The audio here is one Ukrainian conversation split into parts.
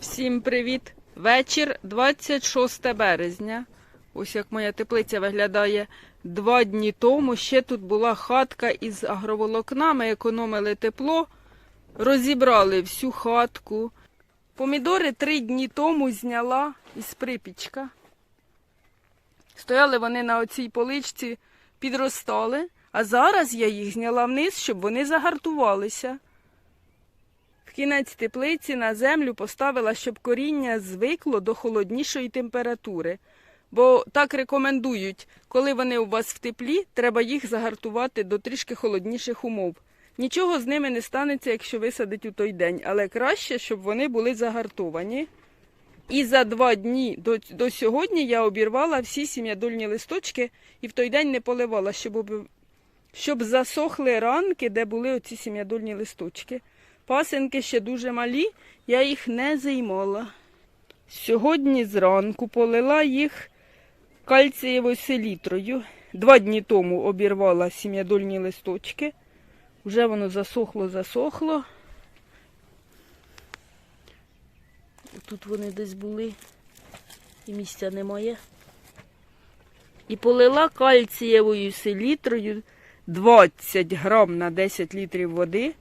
Всім привіт! Вечір 26 березня. Ось як моя теплиця виглядає два дні тому. Ще тут була хатка із агроволокна. Ми економили тепло, розібрали всю хатку. Помідори три дні тому зняла із припічка. Стояли вони на оцій поличці, підростали, а зараз я їх зняла вниз, щоб вони загартувалися. Кінець теплиці на землю поставила, щоб коріння звикло до холоднішої температури. Бо так рекомендують, коли вони у вас в теплі, треба їх загартувати до трішки холодніших умов. Нічого з ними не станеться, якщо висадить у той день, але краще, щоб вони були загартовані. І за два дні до, до сьогодні я обірвала всі сім'ядольні листочки і в той день не поливала, щоб, щоб засохли ранки, де були оці сім'ядольні листочки. Пасенки ще дуже малі, я їх не займала. Сьогодні зранку полила їх кальцієвою селітрою. Два дні тому обірвала сім'ядольні листочки. Вже воно засохло, засохло. Тут вони десь були, і місця немає. І полила кальцієвою селітрою 20 грам на 10 літрів води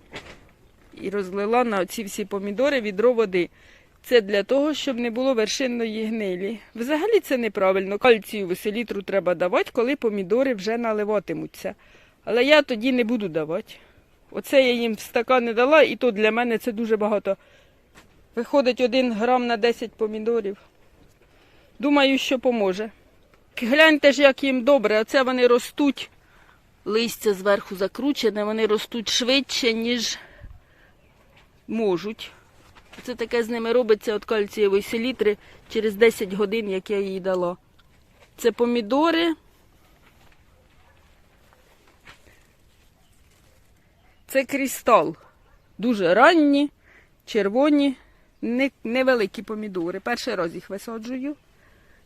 і розлила на ці всі помідори відро води. Це для того, щоб не було вершинної гнилі. Взагалі це неправильно. Кальцієву селітру треба давати, коли помідори вже наливатимуться. Але я тоді не буду давати. Оце я їм в стакан не дала, і то для мене це дуже багато. Виходить один грам на 10 помідорів. Думаю, що поможе. Гляньте ж, як їм добре, оце вони ростуть. Листя зверху закручене, вони ростуть швидше, ніж можуть. Це таке з ними робиться від кальцієвої селітри через 10 годин, як я їй дала. Це помідори. Це крістал. Дуже ранні, червоні, невеликі помідори. Перший раз їх висаджую.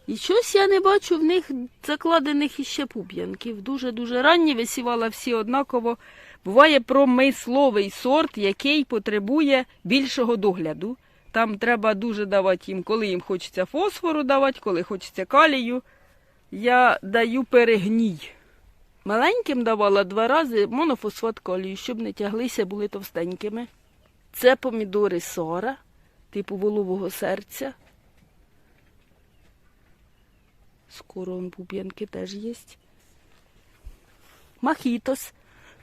І щось я не бачу в них закладених іще пуп'янків. Дуже-дуже ранні висівала всі однаково. Буває промисловий сорт, який потребує більшого догляду. Там треба дуже давати їм, коли їм хочеться фосфору давати, коли хочеться калію. Я даю перегній. Маленьким давала два рази монофосфат калію, щоб не тяглися, були товстенькими. Це помідори сора, типу волового серця. Скоро он пуп'янки теж є. Махітос.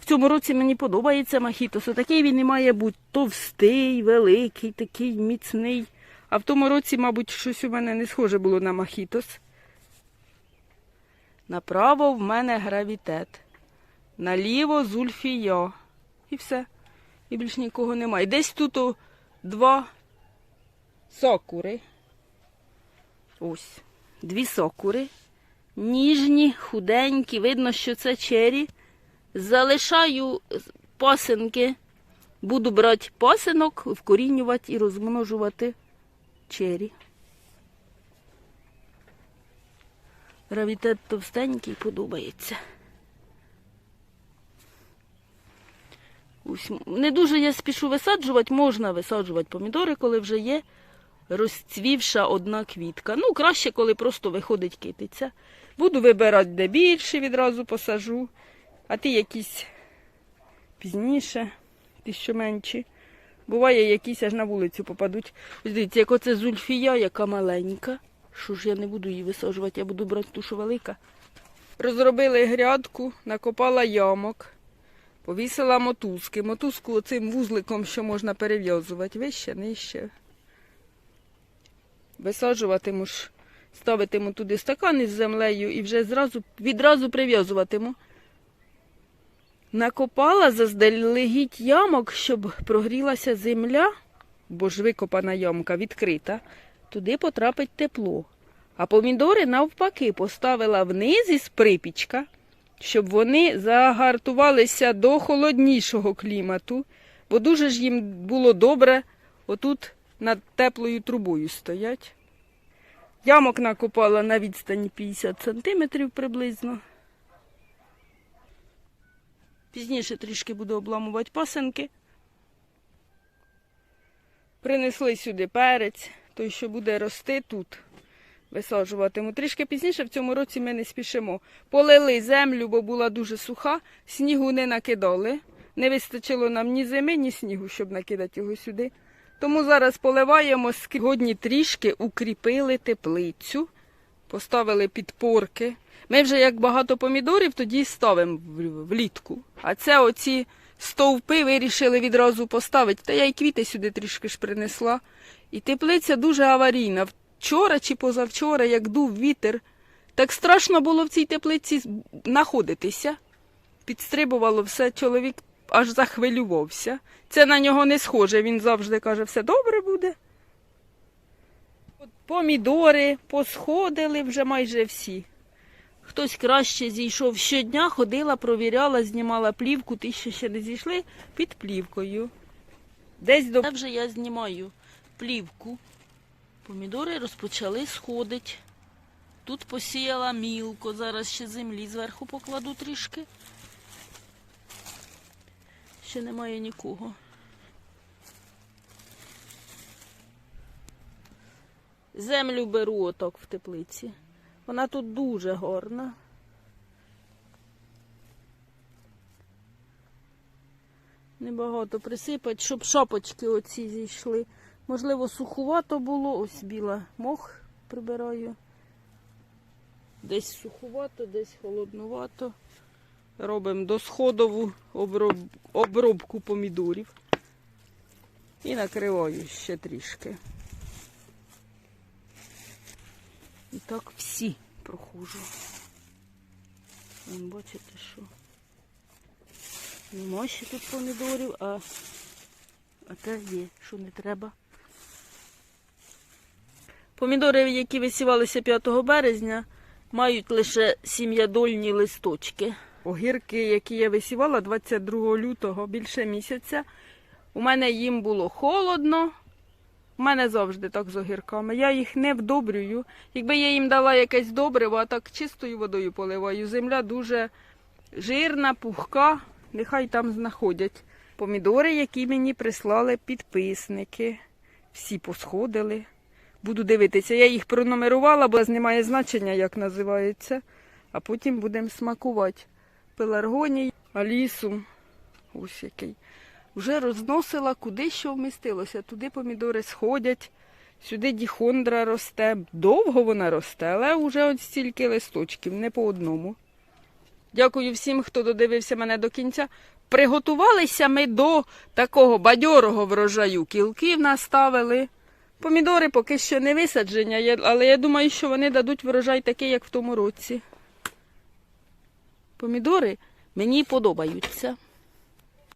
В цьому році мені подобається махітос. Отакий він і має бути товстий, великий, такий міцний. А в тому році, мабуть, щось у мене не схоже було на махітос. Направо в мене гравітет. Наліво зульфія. І все. І більш нікого немає. Десь тут два сокури. Ось. Дві сокури. Ніжні, худенькі. Видно, що це чері. Залишаю пасинки. Буду брати пасинок, вкорінювати і розмножувати чері. Гравітет товстенький подобається. Не дуже я спішу висаджувати, можна висаджувати помідори, коли вже є розцвівша одна квітка. Ну, краще, коли просто виходить китиця. Буду вибирати, де більше, відразу посажу, а ті якісь пізніше, ті, що менші. Буває, якісь аж на вулицю попадуть. Ось дивіться, як оце зульфія, яка маленька. Що ж я не буду її висаджувати, я буду брати ту, що велика. Розробили грядку, накопала ямок, повісила мотузки. Мотузку оцим вузликом, що можна перев'язувати, вище, нижче. Висаджуватиму ж, ставитиму туди стакан із землею і вже зразу, відразу прив'язуватиму. Накопала заздалегідь ямок, щоб прогрілася земля, бо ж викопана ямка відкрита, туди потрапить тепло. А помідори навпаки поставила вниз із припічка, щоб вони загартувалися до холоднішого клімату, бо дуже ж їм було добре отут над теплою трубою стоять. Ямок накопала на відстані 50 сантиметрів приблизно. Пізніше трішки буду обламувати пасенки. Принесли сюди перець, той, що буде рости тут. Висаджуватиму. Трішки пізніше в цьому році ми не спішимо. Полили землю, бо була дуже суха, снігу не накидали. Не вистачило нам ні зими, ні снігу, щоб накидати його сюди. Тому зараз поливаємо сьогодні трішки укріпили теплицю, поставили підпорки. Ми вже як багато помідорів, тоді ставимо влітку. А це оці стовпи вирішили відразу поставити. Та я й квіти сюди трішки ж принесла. І теплиця дуже аварійна. Вчора чи позавчора, як дув вітер, так страшно було в цій теплиці знаходитися. Підстрибувало все, чоловік аж захвилювався. Це на нього не схоже. Він завжди каже, все добре буде. Помідори посходили вже майже всі. Хтось краще зійшов щодня, ходила, провіряла, знімала плівку, ті, що ще не зійшли, під плівкою. Десь до Це вже я знімаю плівку. Помідори розпочали сходити. Тут посіяла мілко, зараз ще землі зверху покладу трішки. Ще немає нікого. Землю беру отак в теплиці. Вона тут дуже гарна. Небагато присипать, щоб шапочки оці зійшли. Можливо, сухувато було. Ось біла мох прибираю. Десь сухувато, десь холоднувато. Робимо досходову оброб... обробку помідорів. І накриваю ще трішки. І так всі прохожу. Бачите, що нема ще тут помідорів, а, а те є, що не треба. Помідори, які висівалися 5 березня, мають лише сім'ядольні листочки. Огірки, які я висівала 22 лютого, більше місяця. У мене їм було холодно. У мене завжди так з огірками. Я їх не вдобрюю. Якби я їм дала якесь добриво, а так чистою водою поливаю. Земля дуже жирна, пухка, нехай там знаходять. Помідори, які мені прислали підписники. Всі посходили. Буду дивитися. Я їх пронумерувала, бо немає значення, як називається. А потім будемо смакувати. Пеларгоній, алісум. Ось який. Вже розносила, куди що вмістилося. Туди помідори сходять, сюди діхондра росте. Довго вона росте, але вже от стільки листочків, не по одному. Дякую всім, хто додивився мене до кінця. Приготувалися ми до такого бадьорого врожаю. Кілків наставили. Помідори поки що не висадження, але я думаю, що вони дадуть врожай такий, як в тому році. Помідори мені подобаються.